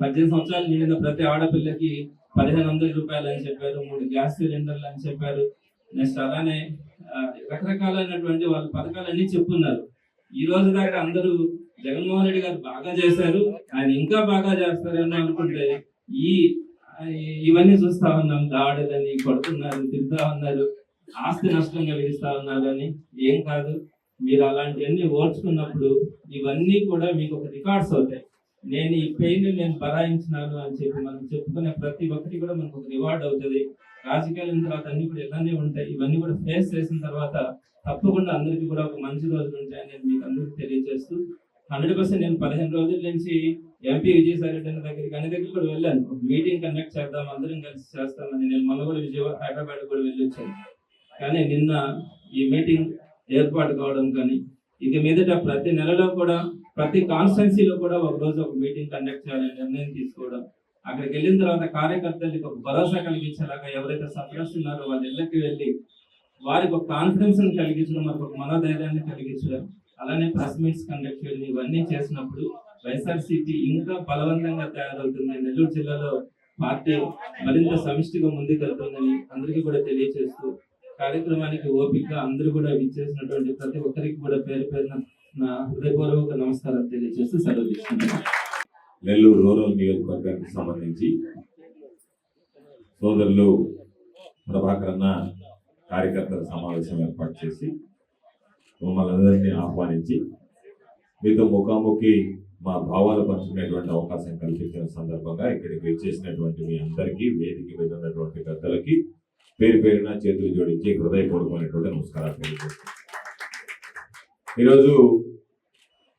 పది పద్దెనిమిది సంవత్సరాలు నిండిన ప్రతి ఆడపిల్లకి పదిహేను వందల రూపాయలు అని చెప్పారు మూడు గ్యాస్ సిలిండర్లు అని చెప్పారు. నెక్స్ట్ అలానే రకరకాలైనటువంటి వాళ్ళ పథకాలన్నీ చెప్పున్నారు. ఈ రోజు దాకా అందరూ జగన్మోహన్ రెడ్డి గారు బాగా చేశారు ఆయన ఇంకా బాగా చేస్తారని అనుకుంటే ఈ ఇవన్నీ చూస్తా ఉన్నాం. దాడులని కొడుతున్నారు తిరుగుతా ఉన్నారు ఆస్తి నష్టం కలిగిస్తా ఉన్నారు అని ఏం కాదు. మీరు అలాంటివన్నీ ఓడ్చుకున్నప్పుడు ఇవన్నీ కూడా మీకు ఒక రికార్డ్స్ అవుతాయి. నేను ఈ పెయిన్ నేను బరాయించినాను అని చెప్పి మనం చెప్పుకునే ప్రతి ఒక్కటి కూడా మనకు ఒక రివార్డ్ అవుతుంది. రాజకీయాలు తర్వాత అన్ని కూడా ఇలానే ఉంటాయి ఇవన్నీ కూడా ఫేస్ చేసిన తర్వాత తప్పకుండా అందరికీ కూడా ఒక మంచి రోజులు ఉంటాయని నేను మీకు అందరికీ తెలియజేస్తూ హండ్రెడ్ పర్సెంట్ నేను పదిహేను రోజుల నుంచి ఎంపీ విజయసాయి రెడ్డి అన్న దగ్గరికి అన్ని దగ్గరికి కూడా వెళ్ళాను. ఒక మీటింగ్ కండక్ట్ చేద్దాం అందరం కలిసి చేస్తామని నేను మొన్న కూడా విజయవాడ హైదరాబాద్ కూడా వెళ్ళి వచ్చాను. కానీ నిన్న ఈ మీటింగ్ ఏర్పాటు కావడం కానీ ఇక మీదట ప్రతి నెలలో కూడా ప్రతి కాన్స్టెన్సీలో కూడా ఒక రోజు ఒక మీటింగ్ కండక్ట్ చేయాలని నిర్ణయం తీసుకోవడం. అక్కడికి వెళ్ళిన తర్వాత కార్యకర్తలకి ఒక భరోసా కలిగించేలాగా ఎవరైతే సఫలర్స్ ఉన్నారో వాళ్ళ ఇళ్ళకి వెళ్ళి వారికి ఒక కాన్ఫిడెన్స్ కలిగించడం వారికి ఒక మనోధైర్యాన్ని కలిగించడం అలానే ప్రెస్ మీట్స్ కండక్ట్ చేయడం ఇవన్నీ చేసినప్పుడు వైఎస్ఆర్సీపీ ఇంకా బలవంతంగా తయారవుతుంది. నెల్లూరు జిల్లాలో పార్టీ మరింత సమిష్టిగా ముందుకెళ్తుందని అందరికీ కూడా తెలియజేస్తూ కార్యక్రమానికి ఓపిక అందరూ కూడా విచ్చేసినటువంటి ప్రతి ఒక్కరికి కూడా పేరు పేరున నా హృదయపూర్వక నమస్కారం తెలియజేస్తూ సెలవు తీసుకున్నాను నెల్లూరు రూరల్ నియోజకవర్గానికి సంబంధించి సోదరులు ప్రభాకర్ అన్న కార్యకర్తల సమావేశం ఏర్పాటు చేసి మమ్మల్ని అందరినీ ఆహ్వానించి మీతో ముఖాముఖి మా భావాలు పంచుకునేటువంటి అవకాశం కల్పించిన సందర్భంగా ఇక్కడికి వచ్చేసినటువంటి మీ అందరికీ వేదిక మీద ఉన్నటువంటి పెద్దలకి పేరు పేరున చేతులు జోడించి హృదయపూర్వకమైనటువంటి నమస్కారాలు తెలియజేస్తాను ఈరోజు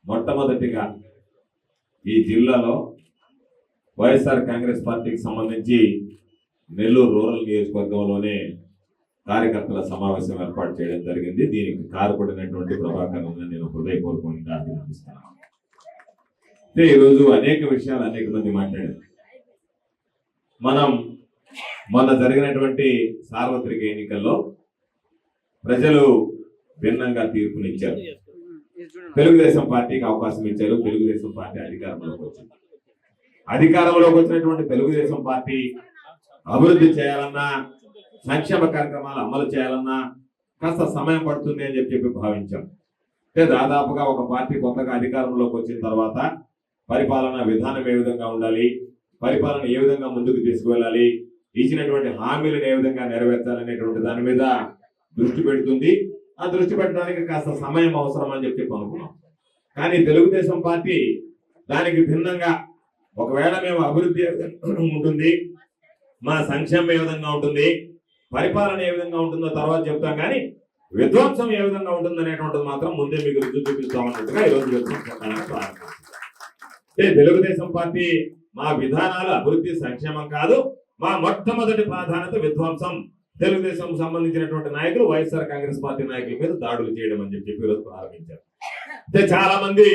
మొట్టమొదటిగా ఈ జిల్లాలో వైఎస్ఆర్ కాంగ్రెస్ పార్టీకి సంబంధించి నెల్లూరు రూరల్ నియోజకవర్గంలోనే కార్యకర్తల సమావేశం ఏర్పాటు చేయడం జరిగింది. దీనికి కారపడినటువంటి ప్రభాకర్ నేను హృదయపూర్వకంగా అభినందిస్తున్నాను. అయితే ఈరోజు అనేక విషయాలు అనేక మంది మాట్లాడారు. మనం మొన్న జరిగినటువంటి సార్వత్రిక ఎన్నికల్లో ప్రజలు భిన్నంగా తీర్పునిచ్చారు. తెలుగుదేశం పార్టీకి అవకాశం ఇచ్చారు. తెలుగుదేశం పార్టీ అధికారంలోకి వచ్చింది. అధికారంలోకి వచ్చినటువంటి తెలుగుదేశం పార్టీ అభివృద్ధి చేయాలన్నా సంక్షేమ కార్యక్రమాలు అమలు చేయాలన్నా కాస్త సమయం పడుతుంది అని చెప్పి చెప్పి భావించాం. అంటే దాదాపుగా ఒక పార్టీ కొత్తగా అధికారంలోకి వచ్చిన తర్వాత పరిపాలన విధానం ఏ విధంగా ఉండాలి పరిపాలన ఏ విధంగా ముందుకు తీసుకువెళ్ళాలి ఇచ్చినటువంటి హామీలను ఏ విధంగా నెరవేర్చాలనేటువంటి దాని మీద దృష్టి పెడుతుంది. ఆ దృష్టి పెట్టడానికి కాస్త సమయం అవసరం అని చెప్పి అనుకున్నాం కానీ తెలుగుదేశం పార్టీ దానికి భిన్నంగా ఒకవేళ మేము అభివృద్ధి ఉంటుంది మా సంక్షేమం ఏ విధంగా ఉంటుంది పరిపాలన ఏ విధంగా ఉంటుందో తర్వాత చెప్తాం కానీ విధ్వంసం ఏ విధంగా ఉంటుంది అనేటువంటిది మాత్రం ముందే మీకు రుజువు చూపిస్తామన్నట్టుగా ఈరోజు అంటే తెలుగుదేశం పార్టీ మా విధానాలు అభివృద్ధి సంక్షేమం కాదు మా మొట్టమొదటి ప్రాధాన్యత విధ్వంసం. తెలుగుదేశం సంబంధించినటువంటి నాయకులు వైఎస్ఆర్ కాంగ్రెస్ పార్టీ నాయకుల మీద దాడులు చేయడం అని చెప్పి ఈరోజు ప్రారంభించారు. అంటే చాలా మంది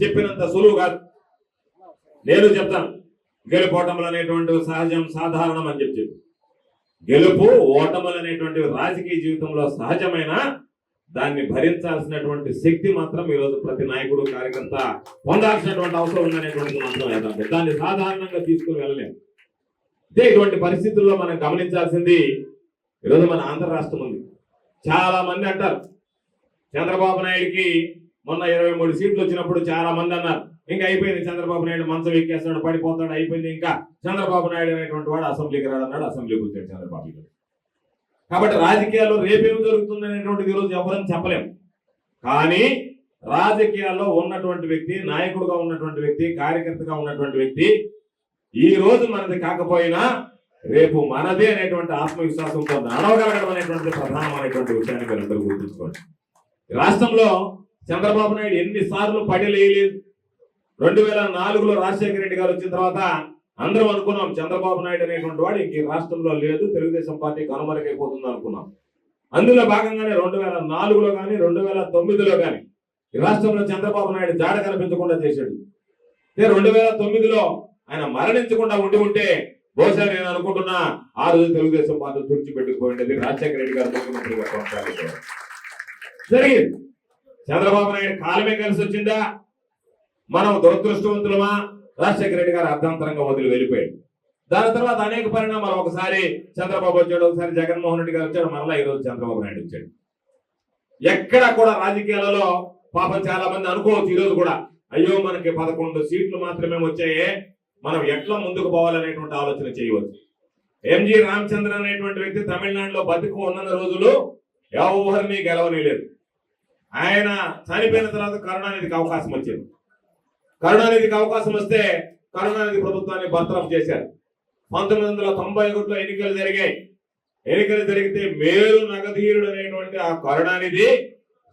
చెప్పినంత సులువు కాదు. నేను చెప్తాను గెలుపోటములు అనేటువంటి సహజం సాధారణం అని చెప్పి గెలుపు ఓటములు అనేటువంటి రాజకీయ జీవితంలో సహజమైన దాన్ని భరించాల్సినటువంటి శక్తి మాత్రం ఈరోజు ప్రతి నాయకుడు కార్యకర్త పొందాల్సినటువంటి అవసరం ఉందనేటువంటిది మాత్రం దాన్ని సాధారణంగా తీసుకుని వెళ్ళలేము. ఇటువంటి పరిస్థితుల్లో మనం గమనించాల్సింది ఈరోజు మన ఆంధ్ర రాష్ట్రం ఉంది. చాలా మంది అంటారు చంద్రబాబు నాయుడికి మొన్న ఇరవై మూడు సీట్లు వచ్చినప్పుడు చాలా మంది అన్నారు ఇంకా అయిపోయింది చంద్రబాబు నాయుడు మంచం ఎక్కేస్తాడు పడిపోతాడు అయిపోయింది ఇంకా. చంద్రబాబు నాయుడు అనేటువంటి వాడు అసెంబ్లీకి రాడన్నాడు అసెంబ్లీకి వచ్చాడు చంద్రబాబు నాయుడు. కాబట్టి రాజకీయాల్లో రేపేమి జరుగుతుంది అనేటువంటిది ఈరోజు ఎవరని చెప్పలేం. కానీ రాజకీయాల్లో ఉన్నటువంటి వ్యక్తి నాయకుడుగా ఉన్నటువంటి వ్యక్తి కార్యకర్తగా ఉన్నటువంటి వ్యక్తి ఈ రోజు మనది కాకపోయినా రేపు మనదే అనేటువంటి ఆత్మవిశ్వాసంతో నడవగలగడం అనేటువంటి ప్రధానమైనటువంటి విషయాన్ని మీరు అందరూ గుర్తుంచుకోండి. రాష్ట్రంలో చంద్రబాబు నాయుడు ఎన్నిసార్లు పడిలేయలేదు రెండు వేల నాలుగులో రాజశేఖర రెడ్డి గారు వచ్చిన తర్వాత అందరం అనుకున్నాం చంద్రబాబు నాయుడు అనేటువంటి వాడు ఇంక ఈ రాష్ట్రంలో లేదు తెలుగుదేశం పార్టీ కనుమరుగైపోతుంది అనుకున్నాం. అందులో భాగంగానే రెండు వేల నాలుగులో కానీ రెండు వేల తొమ్మిదిలో కానీ ఈ రాష్ట్రంలో చంద్రబాబు నాయుడు జాడ కనిపించకుండా చేశాడు. రెండు వేల తొమ్మిదిలో ఆయన మరణించకుండా ఉండి ఉంటే బహుశా నేను అనుకుంటున్నా ఆ రోజు తెలుగుదేశం పార్టీ తుడిచిపెట్టుకుపోయింది రాజశేఖర రెడ్డి గారు ముఖ్యమంత్రిగా కొనసాగించారు. జరిగింది. చంద్రబాబు నాయుడు కాలమే కలిసి వచ్చిందా? మనం దురదృష్టవంతులమా? రాజశేఖర రెడ్డి గారు అర్ధాంతరంగా వదిలి వెళ్ళిపోయాడు. దాని తర్వాత అనేక పరిణామాలు. ఒకసారి చంద్రబాబు వచ్చాడు ఒకసారి జగన్మోహన్ రెడ్డి గారు వచ్చాడు మరలా ఈ రోజు చంద్రబాబు నాయుడు వచ్చాడు. ఎక్కడ కూడా రాజకీయాలలో పాపం చాలా మంది అనుకోవచ్చు ఈరోజు కూడా. అయ్యో మనకి పదకొండు సీట్లు మాత్రమే వచ్చాయే. మనం ఎట్లా ముందుకు పోవాలనేటువంటి ఆలోచన చేయవచ్చు. ఎంజి రామచంద్ర అనేటువంటి వ్యక్తి తమిళనాడులో బతుకు ఉన్న రోజులు ఎవరిని గెలవనిలేదు ఆయన చనిపోయిన తర్వాత కరుణానిధికి అవకాశం వచ్చింది. కరుణానిధికి అవకాశం వస్తే కరుణానిధి ప్రభుత్వాన్ని బర్తరఫ్ చేశారు. పంతొమ్మిది వందల తొంభై ఒకటిలో ఎన్నికలు జరిగాయి. ఎన్నికలు జరిగితే మేలు నగధీరుడు అనేటువంటి ఆ కరుణానిధి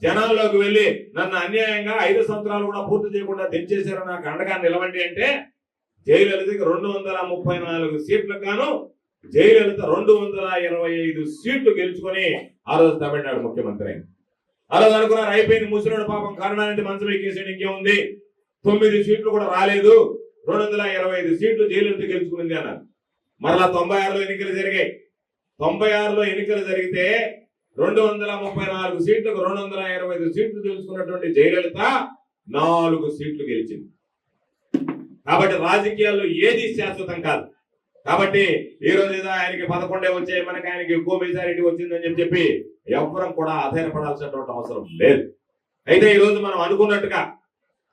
జనాల్లోకి వెళ్ళి నన్ను అన్యాయంగా ఐదు సంవత్సరాలు కూడా పూర్తి చేయకుండా తెచ్చేశారు నాకు అండగా నిలవండి అంటే జయలలితకి రెండు వందల ముప్పై నాలుగు సీట్లకు గాను జయలలిత రెండు వందల ఇరవై ఐదు సీట్లు గెలుచుకొని ఆ రోజు తమిళనాడు ముఖ్యమంత్రి అయింది. ఆ రోజు అనుకున్నారు అయిపోయింది ముసలిడు పాపం కరుణానిధి మంచం ఎక్కేసాడు ఇంకేముంది? తొమ్మిది సీట్లు కూడా రాలేదు రెండు వందల ఇరవై ఐదు సీట్లు జయలలిత గెలుచుకుంది అన్నారు. మరలా తొంభై ఆరులో ఎన్నికలు జరిగాయి. తొంభై ఆరులో ఎన్నికలు జరిగితే రెండు వందల ముప్పై నాలుగు సీట్లకు రెండు వందల ఇరవై ఐదు సీట్లు గెలుచుకున్నటువంటి జయలలిత నాలుగు సీట్లు గెలిచింది. కాబట్టి రాజకీయాల్లో ఏది శాశ్వతం కాదు. కాబట్టి ఈ రోజు ఏదో ఆయనకి పదకొండే వచ్చే మనకి ఆయనకి ఎక్కువ మెజారిటీ వచ్చిందని చెప్పి చెప్పి ఎవ్వరం కూడా ఆధారపడాల్సినటువంటి అవసరం లేదు. అయితే ఈ రోజు మనం అనుకున్నట్టుగా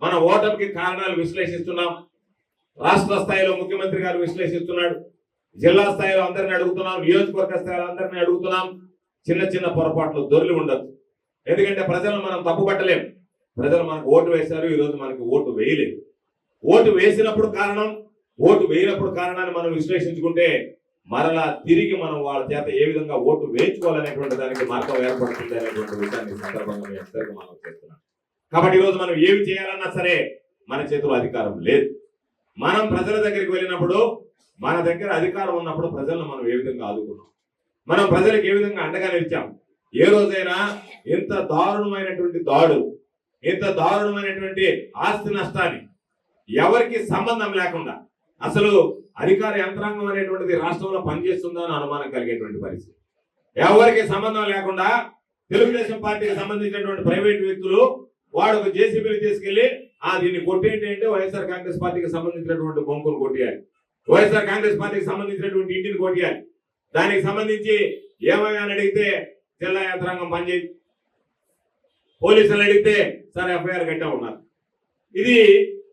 మన ఓటమికి కారణాలు విశ్లేషిస్తున్నాం. రాష్ట్ర స్థాయిలో ముఖ్యమంత్రి గారు విశ్లేషిస్తున్నాడు. జిల్లా స్థాయిలో అందరిని అడుగుతున్నాం. నియోజకవర్గ స్థాయిలో అందరిని అడుగుతున్నాం. చిన్న చిన్న పొరపాట్లు దొరికి ఉండదు ఎందుకంటే ప్రజలను మనం తప్పుపట్టలేం. ప్రజలు మనకు ఓటు వేశారు ఈ రోజు మనకి ఓటు వేయలేదు. ఓటు వేసినప్పుడు కారణం ఓటు వేయనప్పుడు కారణాన్ని మనం విశ్లేషించుకుంటే మరలా తిరిగి మనం వాళ్ళ చేత ఏ విధంగా ఓటు వేయించుకోవాలనేటువంటి దానికి మార్గం ఏర్పడుతుంది అనేటువంటి విషయాన్ని సందర్భంగా మీ అందరికీ మనం చేస్తున్నాం కాబట్టి ఈరోజు మనం ఏమి చేయాలన్నా సరే మన చేతిలో అధికారం లేదు. మనం ప్రజల దగ్గరికి వెళ్ళినప్పుడు మన దగ్గర అధికారం ఉన్నప్పుడు ప్రజలను మనం ఏ విధంగా ఆదుకున్నాం? మనం ప్రజలకు ఏ విధంగా అండగా నిలిచాం? ఏ రోజైనా ఇంత దారుణమైనటువంటి దాడు ఇంత దారుణమైనటువంటి ఆస్తి నష్టాన్ని ఎవరికి సంబంధం లేకుండా అసలు అధికార యంత్రాంగం అనేటువంటిది రాష్ట్రంలో పనిచేస్తుందా అని అనుమానం కలిగేటువంటి పరిస్థితి. ఎవరికి సంబంధం లేకుండా తెలుగుదేశం పార్టీకి సంబంధించినటువంటి ప్రైవేట్ వ్యక్తులు వాడు ఒక జేసీబీలు తీసుకెళ్ళి ఆ దీన్ని కొట్టేంటి అంటే వైఎస్ఆర్ కాంగ్రెస్ పార్టీకి సంబంధించినటువంటి బొంకులు కొట్టేయాలి. వైఎస్ఆర్ కాంగ్రెస్ పార్టీకి సంబంధించినటువంటి ఇంటిని కొట్టేయాలి. దానికి సంబంధించి ఏమైనా అడిగితే జిల్లా యంత్రాంగం పనిచేయి పోలీసులు అడిగితే సార్ ఎఫ్ఐఆర్ కట్టా ఉన్నారు. ఇది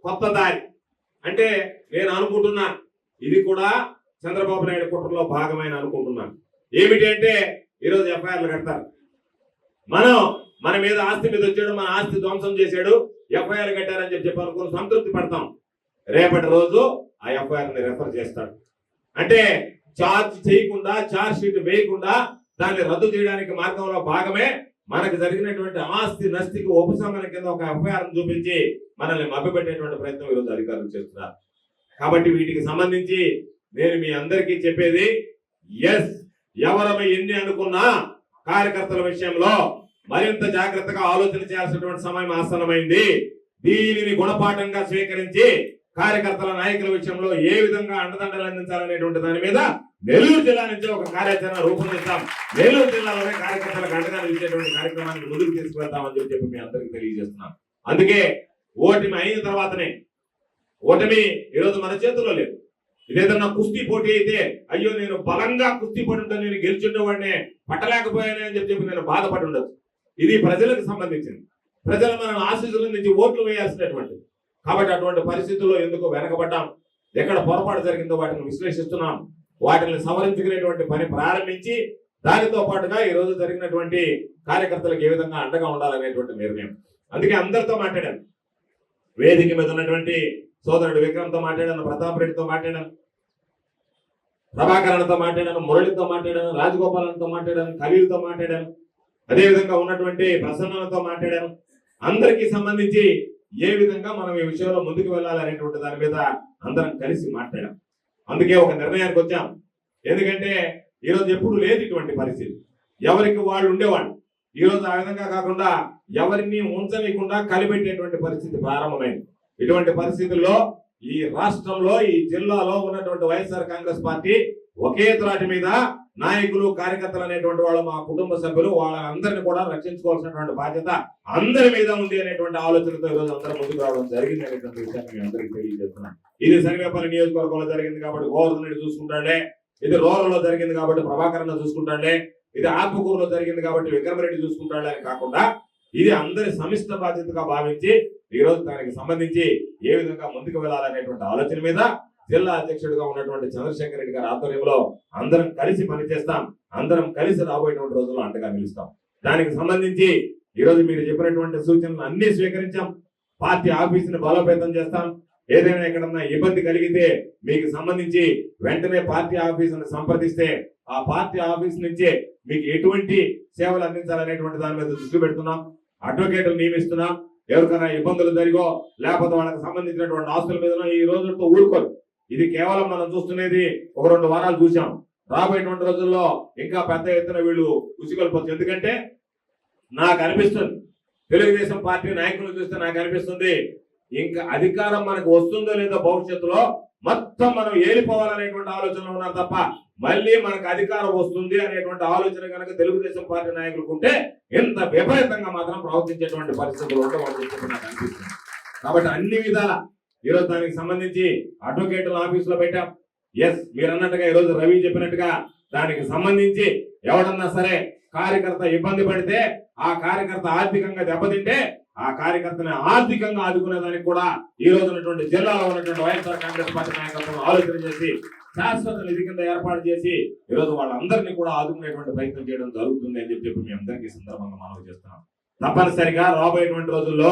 కొత్త దారి అంటే నేను అనుకుంటున్నా ఇది కూడా చంద్రబాబు నాయుడు కుట్రలో భాగమైన అనుకుంటున్నాను. ఏమిటి అంటే ఈరోజు ఎఫ్ఐఆర్లు కడతారు. మనం మన మీద ఆస్తి మీద వచ్చాడు మన ఆస్తి ధ్వంసం చేశాడు ఎఫ్ఐఆర్ కట్టారని చెప్పి చెప్పి అనుకుని సంతృప్తి పడతాం. రేపటి రోజు ఆ ఎఫ్ఐఆర్ని రెఫర్ చేస్తాడు. అంటే చార్జ్ చేయకుండా చార్జ్ షీట్ వేయకుండా దాన్ని రద్దు చేయడానికి మార్గంలో భాగమే మనకు జరిగినటువంటి ఆస్తి నష్టికి ఉపశమనం కింద ఒక ఎఫ్ఐఆర్ చూపించి మనల్ని మభ్యపెట్టేటువంటి ప్రయత్నం ఈరోజు అధికారులు చేస్తున్నారు. కాబట్టి వీటికి సంబంధించి నేను మీ అందరికీ చెప్పేది ఎస్ ఎవరము ఎన్ని అనుకున్నా కార్యకర్తల విషయంలో మరింత జాగ్రత్తగా ఆలోచన చేయాల్సినటువంటి సమయం ఆసనమైంది దీనిని గుణపాఠంగా స్వీకరించి కార్యకర్తల నాయకుల విషయంలో ఏ విధంగా అండదండలు అందించాలనేటువంటి దాని మీద నెల్లూరు జిల్లా నుంచి ఒక కార్యాచరణ రూపొందిద్దాం. నెల్లూరు జిల్లాలోనే కార్యకర్తలకు అండగా నిలిచేటువంటి కార్యక్రమానికి ముందుకు తీసుకువెళ్తామని చెప్పి చెప్పి మీ అందరికీ తెలియజేస్తున్నాం. అందుకే ఓటమి అయిన తర్వాతనే ఓటమి ఈరోజు మన చేతిలో లేదు. ఇదేదన్నా కుస్తీ పోటీ అయితే అయ్యో నేను బలంగా కుస్తీ పడి ఉంటాను నేను గెలిచుండేవాడినే పట్టలేకపోయానే అని చెప్పి చెప్పి నేను బాధపడి ఉండదు ఇది ప్రజలకు సంబంధించింది. ప్రజలు మనం ఆశీస్సుల నుంచి ఓట్లు వేయాల్సినటువంటి. కాబట్టి అటువంటి పరిస్థితుల్లో ఎందుకు వెనకబడ్డాం? ఎక్కడ పొరపాటు జరిగిందో వాటిని విశ్లేషిస్తున్నాం. వాటిని సవరించుకునేటువంటి పని ప్రారంభించి దానితో పాటుగా ఈ రోజు జరిగినటువంటి కార్యకర్తలకు ఏ విధంగా అండగా ఉండాలనేటువంటి నిర్ణయం. అందుకే అందరితో మాట్లాడాను. వేదిక మీద ఉన్నటువంటి సోదరుడు విక్రమ్తో మాట్లాడాను ప్రతాప్ రెడ్డితో మాట్లాడాను ప్రభాకరణతో మాట్లాడాను మురళితో మాట్లాడాను రాజగోపాలన్తో మాట్లాడాను ఖలీల్తో మాట్లాడాను అదేవిధంగా ఉన్నటువంటి ప్రసన్నలతో మాట్లాడాను. అందరికీ సంబంధించి ఏ విధంగా మనం ఈ విషయంలో ముందుకు వెళ్ళాలనేటువంటి దాని మీద అందరం కలిసి మాట్లాడాం. అందుకే ఒక నిర్ణయానికి వచ్చాం. ఎందుకంటే ఈరోజు ఎప్పుడు లేదు ఇటువంటి పరిస్థితి. ఎవరికి వాళ్ళు ఉండేవాళ్ళు. ఈరోజు ఆ విధంగా కాకుండా ఎవరిని ఉంచనీయకుండా కలిపెట్టేటువంటి పరిస్థితి ప్రారంభమైంది. ఇటువంటి పరిస్థితుల్లో ఈ రాష్ట్రంలో ఈ జిల్లాలో ఉన్నటువంటి వైఎస్ఆర్ కాంగ్రెస్ పార్టీ ఒకే త్రాటి మీద నాయకులు కార్యకర్తలు అనేటువంటి వాళ్ళు మా కుటుంబ సభ్యులు వాళ్ళందరినీ కూడా రక్షించుకోవాల్సినటువంటి బాధ్యత అందరి మీద ఉంది అనేటువంటి ఆలోచనతో ఈరోజు అందరం ముందుకు రావడం జరిగింది అనేటువంటి విషయాన్ని మీ అందరికీ తెలియజేస్తున్నాను ఇది సరివేపల్లి నియోజకవర్గంలో జరిగింది కాబట్టి గోవర్ధన్ చూసుకుంటాడే ఇది రూరల్లో జరిగింది కాబట్టి ప్రభాకరణ చూసుకుంటాడే ఇది ఆత్మకూరులో జరిగింది కాబట్టి విక్రమరెడ్డి చూసుకుంటాడే అని కాకుండా ఇది అందరి సమిష్ట బాధ్యతగా భావించి ఈ రోజు దానికి సంబంధించి ఏ విధంగా ముందుకు వెళ్ళాలనేటువంటి ఆలోచన మీద జిల్లా అధ్యక్షుడిగా ఉన్నటువంటి చంద్రశేఖర్ రెడ్డి గారి ఆధ్వర్యంలో అందరం కలిసి పనిచేస్తాం. అందరం కలిసి రాబోయేటువంటి రోజుల్లో అంటగా నిలుస్తాం. దానికి సంబంధించి ఈరోజు మీరు చెప్పినటువంటి సూచనలు అన్ని స్వీకరించాం. పార్టీ ఆఫీసుని బలోపేతం చేస్తాం. ఏదైనా ఎక్కడన్నా ఇబ్బంది కలిగితే మీకు సంబంధించి వెంటనే పార్టీ ఆఫీసును సంప్రదిస్తే ఆ పార్టీ ఆఫీస్ నుంచే మీకు ఎటువంటి సేవలు అందించాలనేటువంటి దాని మీద దృష్టి పెడుతున్నాం. అడ్వకేట్లు నియమిస్తున్నాం. ఎవరికైనా ఇబ్బందులు జరిగో లేకపోతే వాళ్ళకి సంబంధించినటువంటి ఆస్తుల మీద ఈ రోజులతో ఊరుకోరు. ఇది కేవలం మనం చూస్తున్నది ఒక రెండు వారాలు చూసాం రాబోయేటువంటి రోజుల్లో ఇంకా పెద్ద ఎత్తున వీళ్ళు ఉసిగొల్పొచ్చు ఎందుకంటే నాకు అనిపిస్తుంది. తెలుగుదేశం పార్టీ నాయకులు చూస్తే నాకు అనిపిస్తుంది ఇంకా అధికారం మనకు వస్తుందో లేదో భవిష్యత్తులో మొత్తం మనం ఏలిపోవాలనేటువంటి ఆలోచన ఉన్నారు తప్ప మళ్ళీ మనకు అధికారం వస్తుంది అనేటువంటి ఆలోచన కనుక తెలుగుదేశం పార్టీ నాయకులకు ఉంటే ఎంత విపరీతంగా మాత్రం ప్రవర్తించేటువంటి పరిస్థితులు ఉండవని చెప్పి నాకు అనిపిస్తుంది. కాబట్టి అన్ని విధాల ఈరోజు దానికి సంబంధించి అడ్వకేట్ల ఆఫీస్లో పెట్టాం. ఎస్ మీరు అన్నట్టుగా ఈరోజు రవి చెప్పినట్టుగా దానికి సంబంధించి ఎవడన్నా సరే కార్యకర్త ఇబ్బంది పడితే ఆ కార్యకర్త ఆర్థికంగా దెబ్బతింటే ఆ కార్యకర్తని ఆర్థికంగా ఆదుకునే దానికి కూడా ఈ రోజు ఉన్నటువంటి జిల్లాలో ఉన్నటువంటి వైఎస్ఆర్ కాంగ్రెస్ పార్టీ నాయకత్వం ఆలోచన చేసి శాశ్వత నిధి కింద ఏర్పాటు చేసి ఈ రోజు వాళ్ళందరినీ కూడా ఆదుకునేటువంటి ప్రయత్నం చేయడం జరుగుతుంది అని చెప్పి మీ అందరికీ సందర్భంగా మనవి చేస్తున్నాం. తప్పనిసరిగా రాబోయేటువంటి రోజుల్లో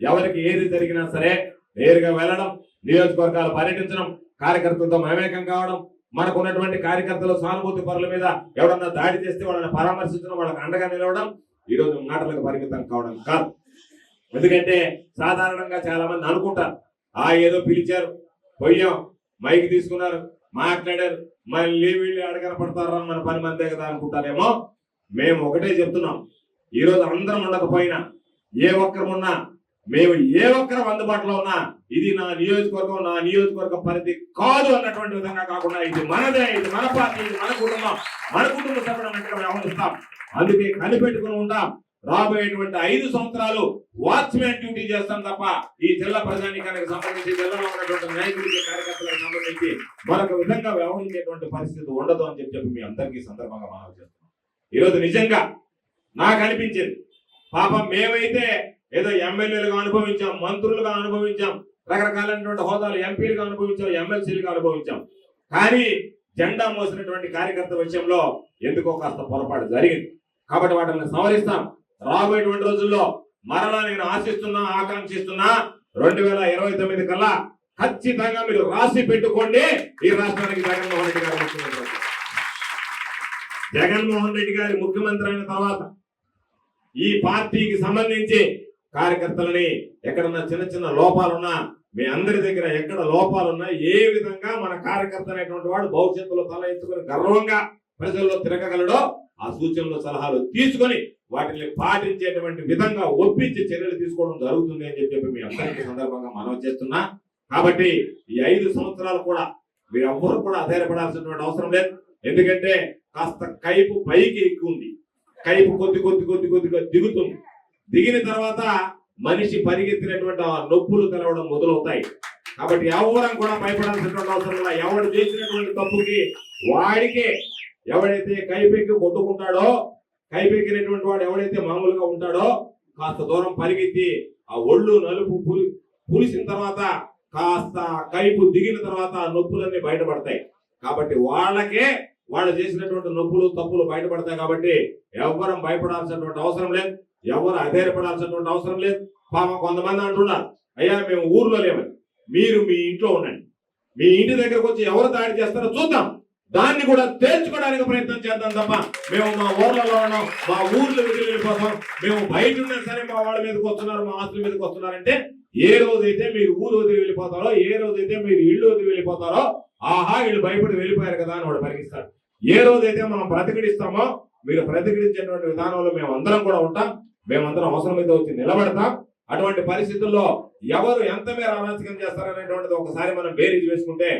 ఎవరికి ఏది జరిగినా సరే నేరుగా వెళ్ళడం నియోజకవర్గాలు పర్యటించడం కార్యకర్తలతో మమేకం కావడం మనకు ఉన్నటువంటి కార్యకర్తలు సానుభూతి పరుల మీద ఎవడన్నా దాడి చేస్తే వాళ్ళని పరామర్శించడం వాళ్ళకి అండగా నిలవడం ఈ రోజు మాటలకు పరిమితం కావడం కాదు. ఎందుకంటే సాధారణంగా చాలా మంది అనుకుంటారు ఆ ఏదో పిలిచారు పోయాం మైక్ తీసుకున్నారు మాట్లాడారు మళ్ళీ వీళ్ళు అడగన పడతారా మన పని మందే కదా అనుకుంటారేమో. మేము ఒకటే చెప్తున్నాం ఈ రోజు అందరం ఉండకపోయినా ఏ ఒక్కరు ఉన్నా మేము ఏ ఒక్కరం అందుబాటులో ఉన్నా ఇది నా నియోజకవర్గం నా నియోజకవర్గ పరిధి కాదు అన్నటువంటి విధంగా కాకుండా ఇది మనదే ఇది మన పార్టీ ఇది మన కుటుంబం మన కుటుంబ సభ్యుడు అన్నట్టుగా వ్యవహరిస్తాం అందుకే కనిపెట్టుకుని ఉంటాం రాబోయేటువంటి ఐదు సంవత్సరాలు వాచ్మెన్ డ్యూటీ చేస్తాం తప్ప ఈ జిల్లా ప్రజానికానికి సంబంధించి జిల్లాలో ఉన్నటువంటి నాయకుడికి కార్యకర్తలకు సంబంధించి మరొక విధంగా వ్యవహరించేటువంటి పరిస్థితి ఉండదు అని చెప్పి మీ అందరికీ సందర్భంగా మనం చేస్తున్నాం ఈరోజు నిజంగా నాకు అనిపించింది పాపం మేమైతే ఏదో ఎమ్మెల్యేలుగా అనుభవించాం మంత్రులుగా అనుభవించాం రకరకాలైనటువంటి హోదాలు ఎంపీలుగా అనుభవించాం ఎమ్మెల్సీలుగా అనుభవించాం. కానీ జెండా మోసినటువంటి కార్యకర్త విషయంలో ఎందుకో కాస్త పొరపాటు జరిగింది. కాబట్టి వాటిని సవరిస్తాం. రాబోయేటువంటి రోజుల్లో మరలా నేను ఆశిస్తున్నా ఆకాంక్షిస్తున్నా రెండు వేల ఇరవై తొమ్మిది కల్లా ఖచ్చితంగా మీరు రాసి పెట్టుకోండి. ఈ రాష్ట్రానికి జగన్మోహన్ రెడ్డి గారు ముఖ్యమంత్రి. జగన్మోహన్ రెడ్డి గారి ముఖ్యమంత్రి అయిన తర్వాత ఈ పార్టీకి సంబంధించి కార్యకర్తలని ఎక్కడన్నా చిన్న చిన్న లోపాలున్నా మీ అందరి దగ్గర ఎక్కడ లోపాలున్నా ఏ విధంగా మన కార్యకర్త అనేటువంటి వాడు భవిష్యత్తులో తల ఎత్తుకుని గర్వంగా ప్రజల్లో తిరగగలడో ఆ సూచనలు సలహాలు తీసుకొని వాటిని పాటించేటువంటి విధంగా ఒప్పించి చర్యలు తీసుకోవడం జరుగుతుంది అని చెప్పి మీ అందరికీ సందర్భంగా మనవి చేస్తున్నా. కాబట్టి ఈ ఐదు సంవత్సరాలు కూడా మీరెవ్వరు కూడా అధైర్యపడాల్సినటువంటి అవసరం లేదు. ఎందుకంటే కాస్త కైపు పైకి ఎక్కువ ఉంది. కైపు కొద్ది కొద్ది కొద్ది కొద్దిగా దిగుతుంది. దిగిన తర్వాత మనిషి పరిగెత్తినటువంటి నొప్పులు తెలవడం మొదలవుతాయి. కాబట్టి ఎవరం కూడా భయపడాల్సినటువంటి అవసరం లేదు. ఎవడు చేసినటువంటి తప్పుకి వాడికే ఎవడైతే కైపెక్కి కొట్టుకుంటాడో కైపెక్కినటువంటి వాడు ఎవడైతే మామూలుగా ఉంటాడో కాస్త దూరం పరిగెత్తి ఆ ఒళ్ళు నలుపు పులి పులిసిన తర్వాత కాస్త కైపు దిగిన తర్వాత ఆ నొప్పులన్నీ బయటపడతాయి. కాబట్టి వాళ్ళకే వాళ్ళు చేసినటువంటి నొప్పులు తప్పులు బయటపడతాయి కాబట్టి ఎవరం భయపడాల్సినటువంటి అవసరం లేదు. ఎవరు అధైర్యపడాల్సినటువంటి అవసరం లేదు. పాపం కొంతమంది అంటున్నారు అయ్యా మేము ఊర్లో లేమని మీరు మీ ఇంట్లో ఉండండి. మీ ఇంటి దగ్గరకు వచ్చి ఎవరు దాడి చేస్తారో చూద్దాం. దాన్ని కూడా తేల్చుకోవడానికి ప్రయత్నం చేద్దాం తప్ప మేము మా ఊర్లలో ఉన్నాం మా ఊర్లో వదిలి వెళ్ళిపోతాం మేము బయట ఉన్నా సరే మా వాళ్ళ మీదకి వస్తున్నారు మా ఆస్తుల మీదకి వస్తున్నారంటే ఏ రోజైతే మీరు ఊరు వదిలి వెళ్ళిపోతారో ఏ రోజైతే మీరు ఇల్లు వదిలి వెళ్ళిపోతారో ఆహా వీళ్ళు భయపడి వెళ్ళిపోయారు కదా అని వాడు పరిగిస్తారు ఏ రోజైతే మనం బ్రతికిడిస్తామో మీరు ప్రతిఘటించేటువంటి విధానంలో మేము అందరం కూడా ఉంటాం. మేమందరం అవసరమైతే వచ్చి నిలబడతాం. అటువంటి పరిస్థితుల్లో ఎవరు ఎంత మేర అరాచకం చేస్తారనేటువంటిది ఒకసారి మనం బేరీజ్ వేసుకుంటే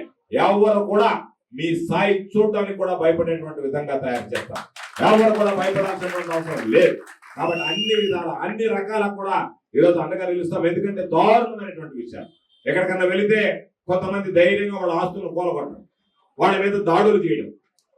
ఎవరు కూడా మీ స్థాయి చూడటానికి కూడా భయపడేటువంటి విధంగా తయారు చేస్తాం ఎవరు కూడా భయపడాల్సినటువంటి అవసరం లేదు. కాబట్టి అన్ని విధాల అన్ని రకాల కూడా ఈరోజు అండగా నిలుస్తాం. ఎందుకంటే దారుణమైనటువంటి విషయాలు. ఎక్కడికన్నా వెళితే కొంతమంది ధైర్యంగా వాళ్ళ ఆస్తులను కూలగొట్టడం వాళ్ళ మీద దాడులు చేయడం.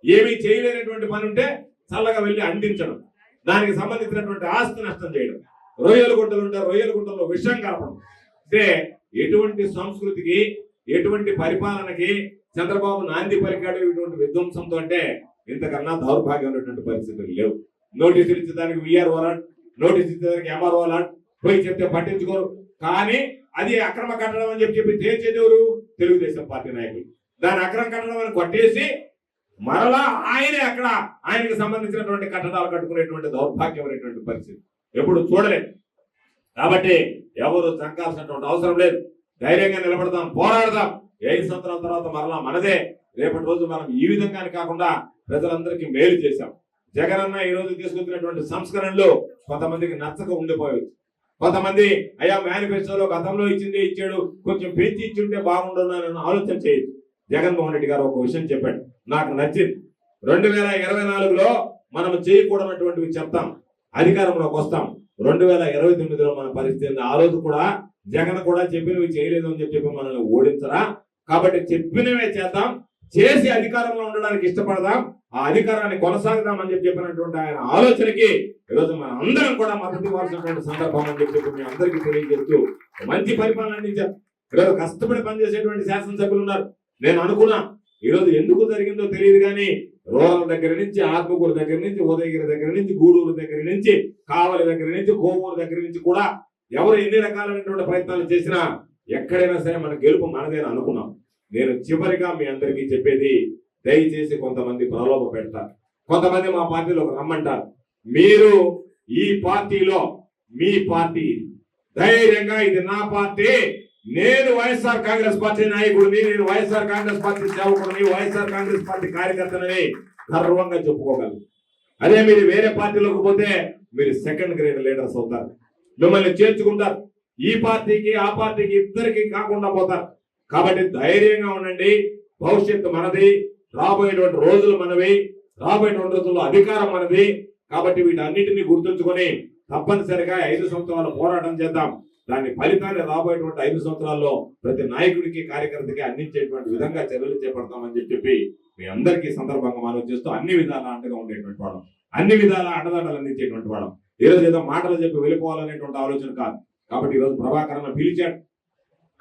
ఏమీ చేయలేనటువంటి పని ఉంటే చల్లగా వెళ్ళి అందించడం. దానికి సంబంధించినటువంటి ఆస్తి నష్టం చేయడం. రొయ్యల గుంటలు ఉంటే రొయ్యల గుంటల్లో విషం కలపడం. అంటే ఎటువంటి సంస్కృతికి ఎటువంటి పరిపాలనకి చంద్రబాబు నాంది పలికాడు ఇటువంటి విధ్వంసంతో అంటే ఇంతకన్నా దౌర్భాగ్యమైనటువంటి పరిస్థితులు లేవు. నోటీసులు ఇచ్చేదానికి విఆర్ వాలంట్ నోటీస్ ఇచ్చేదానికి ఎంఆర్ వాలంట్ పోయి చెప్తే పట్టించుకోరు. కానీ అది అక్రమ కట్టడం అని చెప్పి చెప్పి తేల్చేది ఎవరు? తెలుగుదేశం పార్టీ నాయకులు. దాని అక్రమ కట్టడం అని కొట్టేసి మరలా ఆయనే అక్కడ ఆయనకి సంబంధించినటువంటి కట్టడాలు కట్టుకునేటువంటి దౌర్భాగ్యమైనటువంటి పరిస్థితి. ఎప్పుడు చూడలేదు. కాబట్టి ఎవరు చంకాల్సినటువంటి అవసరం లేదు. ధైర్యంగా నిలబడదాం పోరాడదాం. ఐదు సంవత్సరాల తర్వాత మరలా మనదే. రేపటి రోజు మనం ఈ విధంగానే కాకుండా ప్రజలందరికీ మేలు చేశాం. జగనన్న ఈ రోజు తీసుకొచ్చినటువంటి సంస్కరణలు కొంతమందికి నచ్చక ఉండిపోవచ్చు కొంతమంది అయ్యా మేనిఫెస్టోలో గతంలో ఇచ్చిందే ఇచ్చాడు. కొంచెం పెంచి ఇచ్చుంటే బాగుండు ఆలోచన చేయొచ్చు. జగన్మోహన్ రెడ్డి గారు ఒక విషయం చెప్పాడు. నాకు నచ్చింది. రెండు వేల ఇరవై నాలుగులో మనం చేయకూడనటువంటివి చెప్తాం. అధికారంలోకి వస్తాం. రెండు వేల ఇరవై తొమ్మిదిలో మన పరిస్థితి ఆ రోజు కూడా జగన్ కూడా చెప్పినవి చేయలేదు అని చెప్పి చెప్పి మనల్ని ఓడించరా? కాబట్టి చెప్పినవే చేద్దాం. చేసి అధికారంలో ఉండడానికి ఇష్టపడదాం. ఆ అధికారాన్ని కొనసాగుదామని చెప్పి చెప్పినటువంటి ఆయన ఆలోచనకి ఈరోజు మన అందరం కూడా మద్దతు ఇవ్వాల్సినటువంటి సందర్భం అని చెప్పి చెప్పి మీ అందరికీ తెలియజేస్తూ మంచి పరిపాలన అందించారు. ఈరోజు కష్టపడి పనిచేసేటువంటి శాసనసభ్యులు ఉన్నారు. నేను అనుకున్నా ఈరోజు ఎందుకు జరిగిందో తెలియదు కానీ రోహల దగ్గర నుంచి ఆత్మకూరు దగ్గర నుంచి ఉదయగిరి దగ్గర నుంచి గూడూరు దగ్గర నుంచి కావలి దగ్గర నుంచి కోమూరు దగ్గర నుంచి కూడా ఎవరు ఎన్ని రకాలైనటువంటి ప్రయత్నాలు చేసినా ఎక్కడైనా సరే మన గెలుపు మనదేనా అనుకున్నాం. నేను చివరిగా మీ అందరికీ చెప్పేది దయచేసి కొంతమంది ప్రలోభ పెడతారు. కొంతమంది మా పార్టీలోకి రమ్మంటారు. మీరు ఈ పార్టీలో మీ పార్టీ. ధైర్యంగా ఇది నా పార్టీ. నేను వైఎస్ఆర్ కాంగ్రెస్ పార్టీ నాయకుడిని నేను వైఎస్ఆర్ కాంగ్రెస్ పార్టీ సేవకుడిని వైఎస్ఆర్ కాంగ్రెస్ పార్టీ కార్యకర్తనని గర్వంగా చెప్పుకోగలరు అదే మీరు వేరే పార్టీలోకి పోతే మీరు సెకండ్ గ్రేడ్ లీడర్స్ అవుతారు. మిమ్మల్ని చేర్చుకుంటారు. ఈ పార్టీకి ఆ పార్టీకి ఇద్దరికి కాకుండా పోతారు. కాబట్టి ధైర్యంగా ఉండండి. భవిష్యత్తు మనది. రాబోయేటువంటి రోజులు మనవి. రాబోయేటువంటి రోజుల్లో అధికారం మనది. కాబట్టి వీటన్నిటిని గుర్తుంచుకొని తప్పనిసరిగా ఐదు సంవత్సరాలు పోరాటం చేద్దాం. దాని ఫలితాన్ని రాబోయేటువంటి ఐదు సంవత్సరాల్లో ప్రతి నాయకుడికి కార్యకర్తకి అందించేటువంటి విధంగా చర్యలు చేపడతామని చెప్పి మీ అందరికీ సందర్భంగా మనం చేస్తూ అన్ని విధాల అండగా ఉండేటువంటి వాళ్ళం. అన్ని విధాల అండదండలు అందించేటువంటి వాళ్ళం. ఈరోజు రోజు ఏదో మాటలు చెప్పి వెళ్ళిపోవాలనేటువంటి ఆలోచన కాదు. కాబట్టి ఈ రోజు ప్రభాకరణ పిలిచాడు.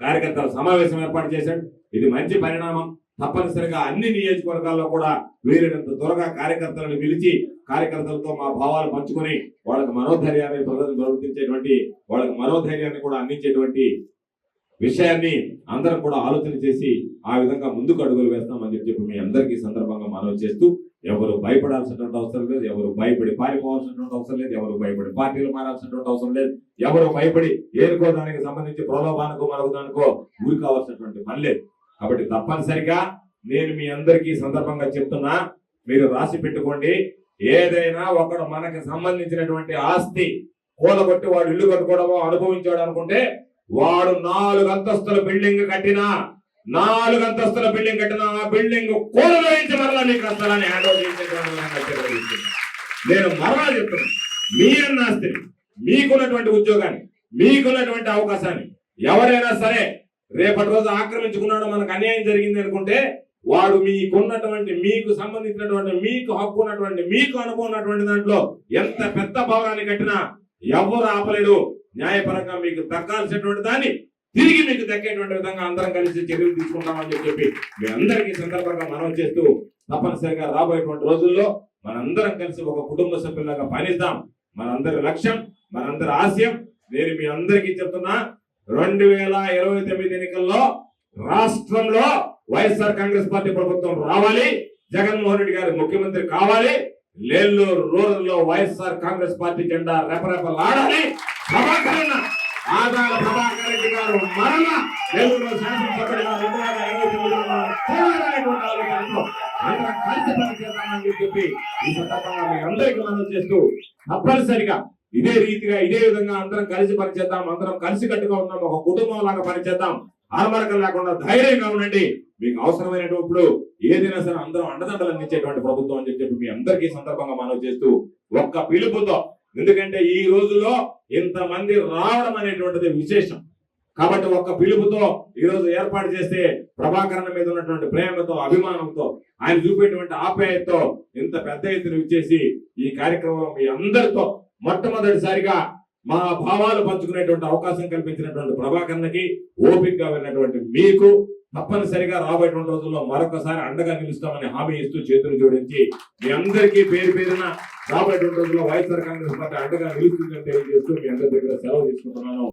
కార్యకర్తల సమావేశం ఏర్పాటు చేశాడు. ఇది మంచి పరిణామం. తప్పనిసరిగా అన్ని నియోజకవర్గాల్లో కూడా వీలైనంత త్వరగా కార్యకర్తలను పిలిచి కార్యకర్తలతో మా భావాలు పంచుకొని వాళ్ళకి మనోధైర్యాన్ని ప్రజలు ప్రవర్తించేటువంటి వాళ్ళకి మనోధైర్యాన్ని కూడా అందించేటువంటి విషయాన్ని అందరం కూడా ఆలోచన చేసి ఆ విధంగా ముందుకు అడుగులు వేస్తామని చెప్పి చెప్పి మీ అందరికీ సందర్భంగా మనవి చేస్తూ ఎవరు భయపడాల్సినటువంటి అవసరం లేదు ఎవరు భయపడి పారిపోవాల్సినటువంటి అవసరం లేదు ఎవరు భయపడి పార్టీలు మారాల్సినటువంటి అవసరం లేదు ఎవరు భయపడి ఏనుకో దానికి సంబంధించి ప్రలోభానికో మరొక దానికో ఊరి కావాల్సినటువంటి పని లేదు. కాబట్టి తప్పనిసరిగా నేను మీ అందరికీ సందర్భంగా చెప్తున్నా మీరు రాసి పెట్టుకోండి ఏదైనా ఒకడు మనకి సంబంధించినటువంటి ఆస్తి కూలగొట్టి వాడు ఇల్లు కట్టుకోవడమో అనుభవించాడు అనుకుంటే వాడు నాలుగు అంతస్తుల బిల్డింగ్ కట్టినా నాలుగు అంతస్తుల బిల్డింగ్ కట్టినా ఆ బిల్డింగ్ కూలదోయించి మరలా నీకు ఆ హ్యాండ్ ఓవర్ చేసేటువంటి నేను మరలా చెప్తున్నా మీ అన్న ఆస్తిని మీకున్నటువంటి ఉద్యోగాన్ని మీకున్నటువంటి అవకాశాన్ని ఎవరైనా సరే రేపటి రోజు ఆక్రమించుకున్నాడు మనకు అన్యాయం జరిగింది అనుకుంటే వాడు మీకున్నటువంటి మీకు సంబంధించినటువంటి మీకు హక్కు ఉన్నటువంటి మీకు అనుభవం ఉన్నటువంటి దాంట్లో ఎంత పెద్ద భవనాన్ని కట్టినా ఎవరు ఆపలేడు న్యాయపరంగా మీకు దక్కాల్సినటువంటి దాన్ని తిరిగి మీకు దక్కేటువంటి విధంగా అందరం కలిసి చర్యలు తీసుకుంటామని చెప్పి మీ అందరికీ సందర్భంగా మనం చేస్తూ తప్పనిసరిగా రాబోయేటువంటి రోజుల్లో మనందరం కలిసి ఒక కుటుంబ సభ్యులాగా పనిద్దాం. మనందరి లక్ష్యం మనందరి ఆశయం నేను మీ అందరికీ చెప్తున్నా రెండు వేల ఇరవై తొమ్మిది ఎన్నికల్లో రాష్ట్రంలో వైఎస్ఆర్ కాంగ్రెస్ పార్టీ ప్రభుత్వం రావాలి జగన్మోహన్ రెడ్డి గారు ముఖ్యమంత్రి కావాలి నెల్లూరు రూరల్లో వైఎస్ఆర్ కాంగ్రెస్ పార్టీ జెండా రెపరెపలాడాలి. ప్రభాకరణ ఆదాల ప్రభాకర్ రెడ్డి గారు మరణ నెల్లూరులో శాసనసభ్యుడిగా రెండు వేల ఇరవై తొమ్మిదిలో అందరం కలిసి పనిచేద్దామని చెప్పి ఈ సందర్భంగా మీ అందరికీ మనం చేస్తూ తప్పనిసరిగా ఇదే రీతిగా ఇదే విధంగా అందరం కలిసి పనిచేద్దాం అందరం కలిసి కట్టుగా ఉన్నాం ఒక కుటుంబం లాగా పనిచేద్దాం. ఆర్మరకం లేకుండా ధైర్యంగా ఉండండి. మీకు అవసరమైనప్పుడు ఏదైనా సరే అందరం అండదండలు అందించేటువంటి ప్రభుత్వం అని చెప్పి మీ అందరికీ సందర్భంగా మనవి చేస్తూ ఒక్క పిలుపుతో ఎందుకంటే ఈ రోజుల్లో ఇంతమంది రావడం అనేటువంటిది విశేషం. కాబట్టి ఒక్క పిలుపుతో ఈ రోజు ఏర్పాటు చేస్తే ప్రభాకరణ మీద ఉన్నటువంటి ప్రేమతో అభిమానంతో ఆయన చూపేటువంటి ఆప్యాయతతో ఇంత పెద్ద ఎత్తున ఇచ్చేసి ఈ కార్యక్రమం మీ అందరితో మొట్టమొదటిసారిగా మా భావాలు పంచుకునేటువంటి అవకాశం కల్పించినటువంటి ప్రభాకరణకి ఓపికగా వెళ్ళినటువంటి మీకు తప్పనిసరిగా రాబోయేటువంటి రోజుల్లో మరొకసారి అండగా నిలుస్తామని హామీ ఇస్తూ చేతులు జోడించి మీ అందరికీ పేరు పేరున రాబోయేటువంటి రోజుల్లో వైఎస్ఆర్ కాంగ్రెస్ పార్టీ అండగా నిలుస్తుందని తెలియజేస్తూ మీ అందరి దగ్గర సెలవు తీసుకుంటున్నాను.